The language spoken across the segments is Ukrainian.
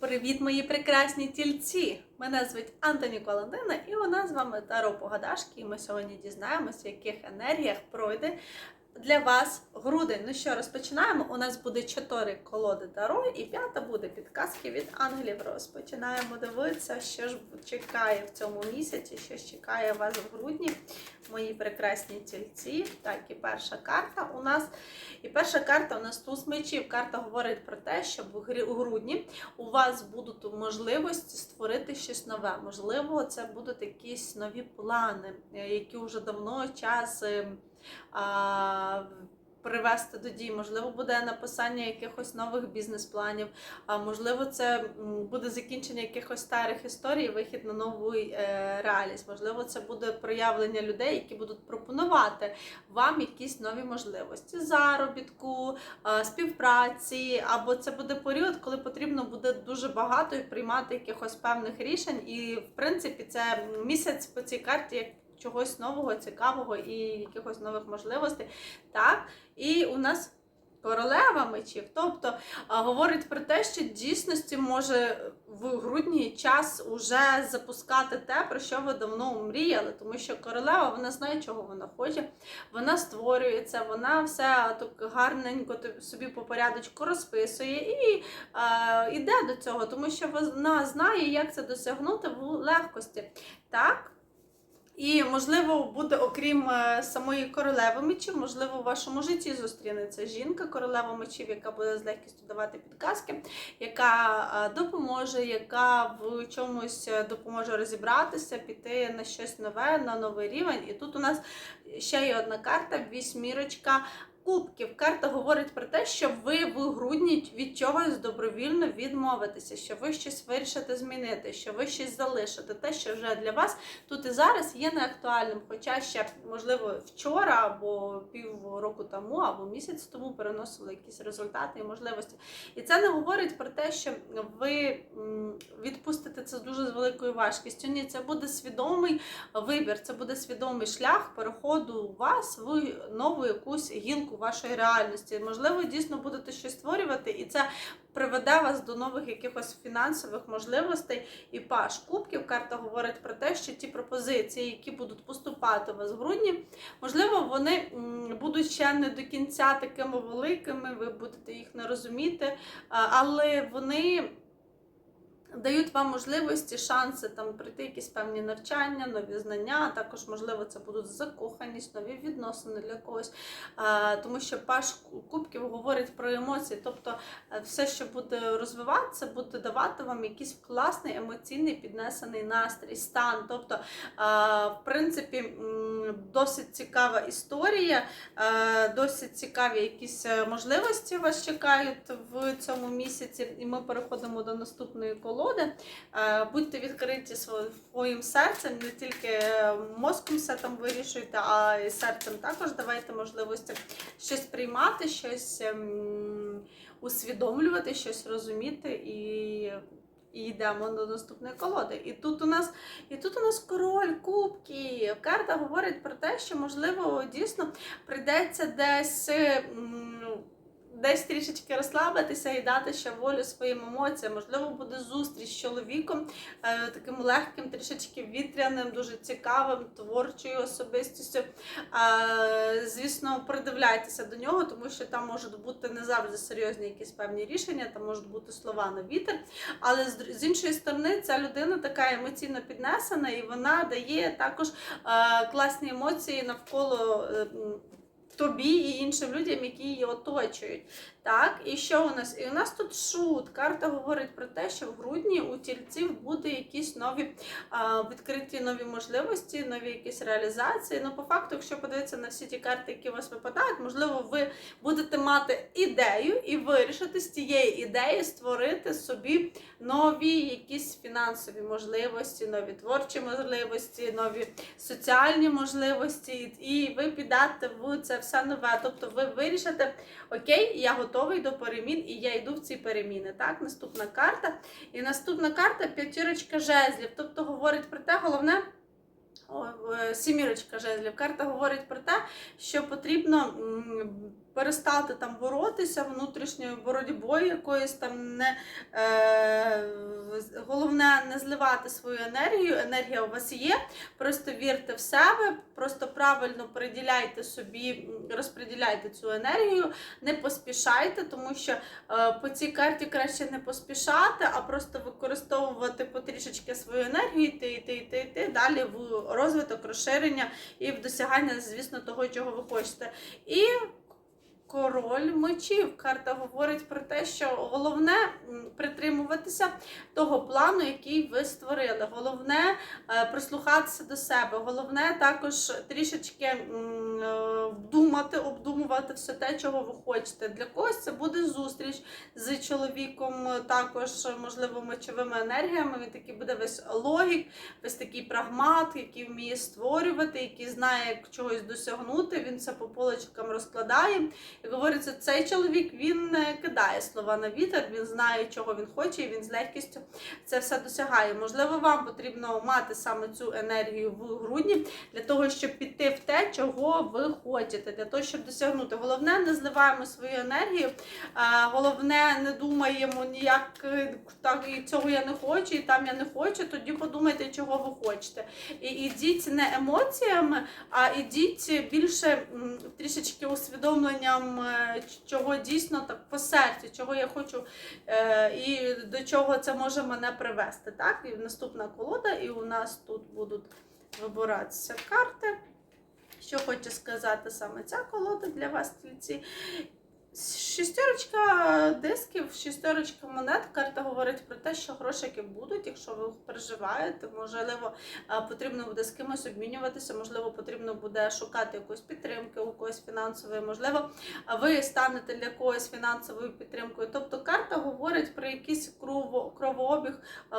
Привіт, мої прекрасні тільці! Мене звуть Антоні Коландина, і нас з вами Таро Погадашки. І ми сьогодні дізнаємося, в яких енергіях пройде для вас грудень. Ну що, розпочинаємо. У нас буде чотири колоди Таро, і п'ята буде підказки від ангелів. Розпочинаємо дивитися, що ж чекає в цьому місяці, що ж чекає вас в грудні, мої прекрасні тільці. Так, і перша карта у нас. І перша карта у нас туз мечів. Карта говорить про те, що в грудні у вас будуть можливості створити щось нове. Можливо, це будуть якісь нові плани, які вже давно час е, а, привести до дій. Можливо, буде написання якихось нових бізнес-планів. А можливо, це буде закінчення якихось старих історій, вихід на нову е, реальність. Можливо, це буде проявлення людей, які будуть пропонувати вам якісь нові можливості заробітку, співпраці, або це буде період, коли потрібно буде дуже багато і приймати якихось певних рішень. І в принципі, це місяць по цій карті як чогось нового, цікавого і якихось нових можливостей. Так, і у нас. Королева мечів, тобто говорить про те, що дійсності може в грудні час уже запускати те, про що ви давно мріяли, тому що королева вона знає, чого вона хоче, вона створюється, вона все так гарненько собі по порядочку розписує і е, йде до цього, тому що вона знає, як це досягнути в легкості. Так? І, можливо, буде, окрім е, самої королеви мечів, можливо, в вашому житті зустрінеться жінка, королева мечів, яка буде з легкістю давати підказки, яка е, допоможе, яка в чомусь е, допоможе розібратися, піти на щось нове, на новий рівень. І тут у нас ще є одна карта вісьмірочка. Кубків карта говорить про те, що ви в грудні від чогось добровільно відмовитеся, що ви щось вирішите змінити, що ви щось залишите, те, що вже для вас тут і зараз є неактуальним. Хоча ще, можливо, вчора або півроку тому, або місяць тому переносили якісь результати і можливості. І це не говорить про те, що ви м, відпустите це дуже з великою важкістю. Ні, це буде свідомий вибір, це буде свідомий шлях переходу вас в нову якусь гілку вашої реальності. Можливо, дійсно будете щось створювати, і це приведе вас до нових якихось фінансових можливостей. І паш кубків карта говорить про те, що ті пропозиції, які будуть поступати у вас в грудні, можливо, вони будуть ще не до кінця такими великими, ви будете їх не розуміти, але вони. Дають вам можливості, шанси там пройти якісь певні навчання, нові знання. Також, можливо, це будуть закоханість, нові відносини для когось. Тому що паш кубків говорить про емоції. Тобто, е, все, що буде розвиватися, буде давати вам якийсь класний емоційний піднесений настрій, стан. Тобто, в принципі, досить цікава історія, е, досить цікаві якісь е, можливості вас чекають в цьому місяці. І ми переходимо до наступної колоди. Е, Будьте відкриті своїм серцем, не тільки мозком все там вирішуйте, а й серцем також давайте можливості щось приймати, щось ем, усвідомлювати, щось розуміти і. І йдемо до наступної колоди. І тут у нас і тут у нас король кубків. Карта говорить про те, що можливо дійсно прийдеться десь. Десь трішечки розслабитися і дати ще волю своїм емоціям. Можливо, буде зустріч з чоловіком, е, таким легким, трішечки вітряним, дуже цікавим, творчою особистістю. Е, звісно, придивляйтеся до нього, тому що там можуть бути не завжди серйозні якісь певні рішення, там можуть бути слова на вітер. Але з, іншої сторони, ця людина така емоційно піднесена, і вона дає також е, класні емоції навколо. Тобі і іншим людям, які її оточують. Так, і що у нас? І у нас тут шут. Карта говорить про те, що в грудні у тільців буде якісь нові а, відкриті нові можливості, нові якісь реалізації. Ну, по факту, якщо подивитися на всі ті карти, які у вас випадають, можливо, ви будете мати ідею і вирішити з тієї ідеї створити собі нові якісь фінансові можливості, нові творчі можливості, нові соціальні можливості, і ви підете в це все нове. Тобто ви вирішите, окей, я готовий до перемін, і я йду в ці переміни. Так, наступна карта. І наступна карта п'ятірочка жезлів. Тобто говорить про те, головне. Е, Сімірочка жезлів. Карта говорить про те, що потрібно перестати там боротися внутрішньою боротьбою якоюсь там не, е, Головне не зливати свою енергію. Енергія у вас є. Просто вірте в себе, просто правильно приділяйте собі, розподіляйте цю енергію, не поспішайте, тому що е, по цій карті краще не поспішати, а просто використовувати потрішечки свою енергію, йти, йти, йти, йти далі в розвиток, розширення і в досягання, звісно, того, чого ви хочете. І Король мечів. Карта говорить про те, що головне притримуватися того плану, який ви створили. Головне е, прислухатися до себе. Головне також трішечки думати, е, вдумати, все те, чого ви хочете. Для когось це буде зустріч з чоловіком, також можливо мечовими енергіями. Він такий буде весь логік, весь такий прагмат, який вміє створювати, який знає, як чогось досягнути. Він це по полочкам розкладає. Як говориться, цей чоловік він не кидає слова на вітер, він знає, чого він хоче, і він з легкістю це все досягає. Можливо, вам потрібно мати саме цю енергію в грудні для того, щоб піти в те, чого ви хочете, для того, щоб досягнути. Головне, не зливаємо свою енергію, головне, не думаємо ніяк е, так і цього я не хочу, і там я не хочу. Тоді подумайте, чого ви хочете. І ідіть не емоціями, а ідіть більше трішечки усвідомленням, е, чого дійсно так по серцю, чого я хочу е, і до чого це може мене привести. Так, і наступна колода, і у нас тут будуть вибиратися карти. Що хоче сказати саме ця колода для вас, тільці. Шістерочка дисків, шістерочка монет. Карта говорить про те, що грошики будуть, якщо ви переживаєте, можливо, потрібно буде з кимось обмінюватися, можливо, потрібно буде шукати якоїсь підтримки, у когось фінансової, можливо, ви станете для когось фінансовою підтримкою. Тобто карта говорить про якийсь кровообіг,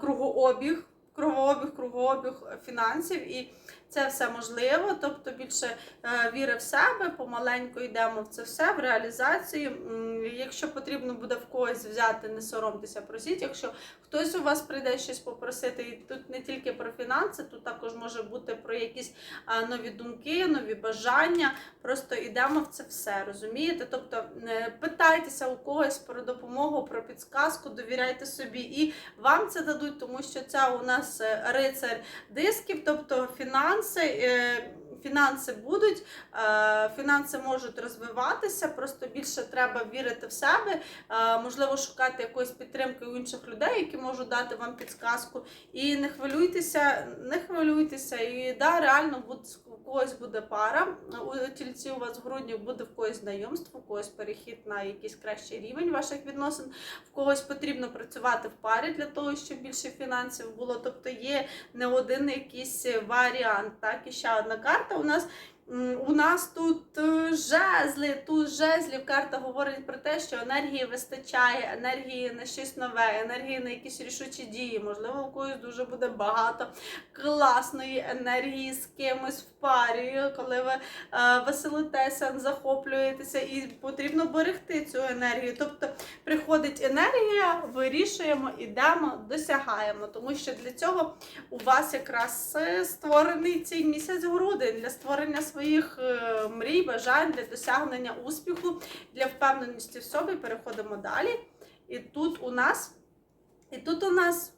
кругообіг. Кругообіг, кругообіг фінансів, і це все можливо. Тобто більше е, віри в себе, помаленьку йдемо в це все, в реалізацію. Якщо потрібно буде в когось взяти, не соромтеся, просіть. Якщо хтось у вас прийде щось попросити, і тут не тільки про фінанси, тут також може бути про якісь нові думки, нові бажання. Просто йдемо в це все, розумієте? Тобто е, питайтеся у когось про допомогу, про підсказку, довіряйте собі, і вам це дадуть, тому що це у нас е, рицар дисків, тобто фінанси. Фінанси будуть, е, фінанси можуть розвиватися, просто більше треба вірити в себе, е, можливо, шукати якоїсь підтримки у інших людей, які можуть дати вам підсказку. І не хвилюйтеся, не хвилюйтеся. І да, реально буде у когось буде пара. У тільці у вас в грудні буде в когось знайомство, у когось перехід на якийсь кращий рівень ваших відносин, в когось потрібно працювати в парі для того, щоб більше фінансів було. Тобто є не один якийсь варіант. Так, і ще одна карта у нас. У нас тут е, жезли, тут жезлів карта говорить про те, що енергії вистачає, енергії на щось нове, енергії на якісь рішучі дії. Можливо, у когось дуже буде багато класної енергії з кимось в парі, коли ви е, веселитеся, захоплюєтеся, і потрібно берегти цю енергію. Тобто приходить енергія, вирішуємо, ідемо, досягаємо, тому що для цього у вас якраз створений цей місяць грудень для створення своїх е, мрій, бажань, для досягнення успіху, для впевненості в собі. Переходимо далі. І тут у нас, і тут у нас.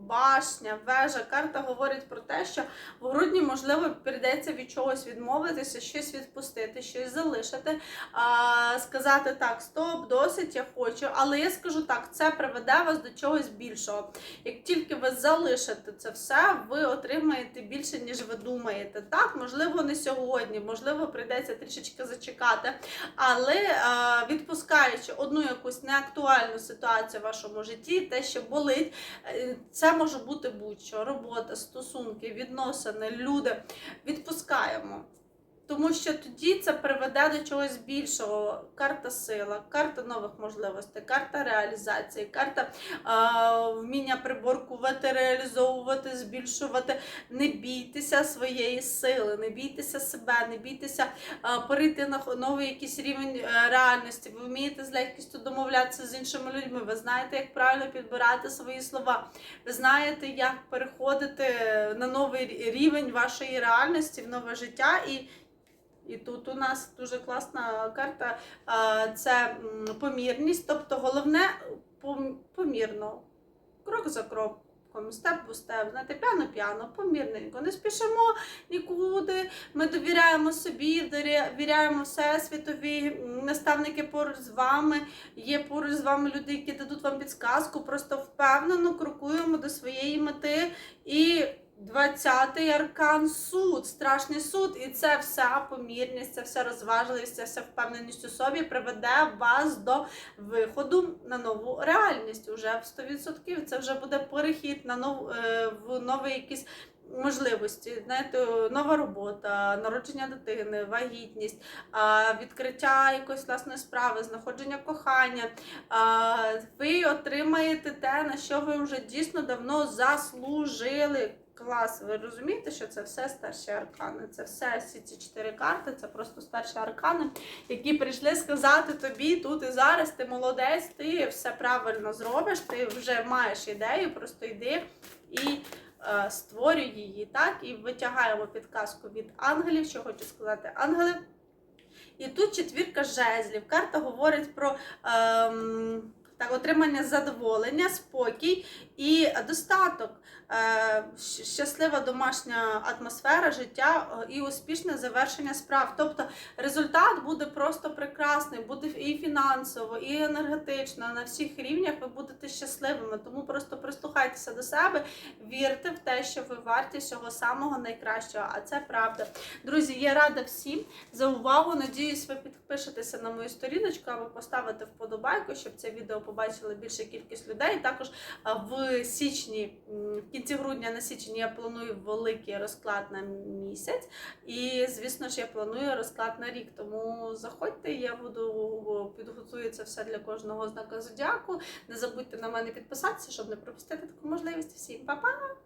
Башня, вежа, карта говорить про те, що в грудні, можливо, прийдеться від чогось відмовитися, щось відпустити, щось залишити, а, сказати так, стоп, досить, я хочу. Але я скажу так, це приведе вас до чогось більшого. Як тільки ви залишите це все, ви отримаєте більше, ніж ви думаєте. Так, можливо, не сьогодні, можливо, прийдеться трішечки зачекати. Але а, відпускаючи одну якусь неактуальну ситуацію в вашому житті, те, що болить, е, це може бути будь-що, робота, стосунки, відносини, люди. Відпускаємо. Тому що тоді це приведе до чогось більшого. Карта сила, карта нових можливостей, карта реалізації, карта а, вміння приборкувати, реалізовувати, збільшувати. Не бійтеся своєї сили, не бійтеся себе, не бійтеся а, перейти на новий якийсь рівень е, реальності. Ви вмієте з легкістю домовлятися з іншими людьми. Ви знаєте, як правильно підбирати свої слова. Ви знаєте, як переходити на новий рівень вашої реальності, в нове життя. І і тут у нас дуже класна карта це помірність. Тобто головне помірно. крок за кроком, степ по степ, знаєте, п'яно-п'яно, помірненько, не спішимо нікуди. Ми довіряємо собі, довіряємо всесвітові, наставники поруч з вами. Є поруч з вами люди, які дадуть вам підсказку, просто впевнено крокуємо до своєї мети. І 20-й аркан суд, страшний суд, і це вся помірність, це вся розважливість, це вся впевненість у собі приведе вас до виходу на нову реальність. Уже в 100%. Це вже буде перехід на нов, е, в новий якісь. Можливості, знаєте, нова робота, народження дитини, вагітність, відкриття якоїсь власної справи, знаходження кохання. Ви отримаєте те, на що ви вже дійсно давно заслужили. Клас, ви розумієте, що це все старші аркани. Це все всі ці чотири карти, це просто старші аркани, які прийшли сказати тобі тут і зараз. Ти молодець, ти все правильно зробиш, ти вже маєш ідею, просто йди і е, створюй її. Так, і витягаємо підказку від ангелів, що хочу сказати, ангели. І тут четвірка жезлів. Карта говорить про ем, так, отримання задоволення, спокій і достаток, е, щаслива домашня атмосфера, життя е, і успішне завершення справ. Тобто результат буде просто прекрасний, буде і фінансово, і енергетично. На всіх рівнях ви будете щасливими. Тому просто прислухайтеся до себе, вірте в те, що ви варті всього самого найкращого. А це правда. Друзі, я рада всім за увагу. Надіюсь, ви підпишетеся на мою сторіночку або поставите вподобайку, щоб це відео побачили більша кількість людей. Також а, січні, в кінці грудня на січень я планую великий розклад на місяць. І, звісно ж, я планую розклад на рік. Тому заходьте, я буду підготую це все для кожного знака зодіаку. Не забудьте на мене підписатися, щоб не пропустити таку можливість. Всім па-па!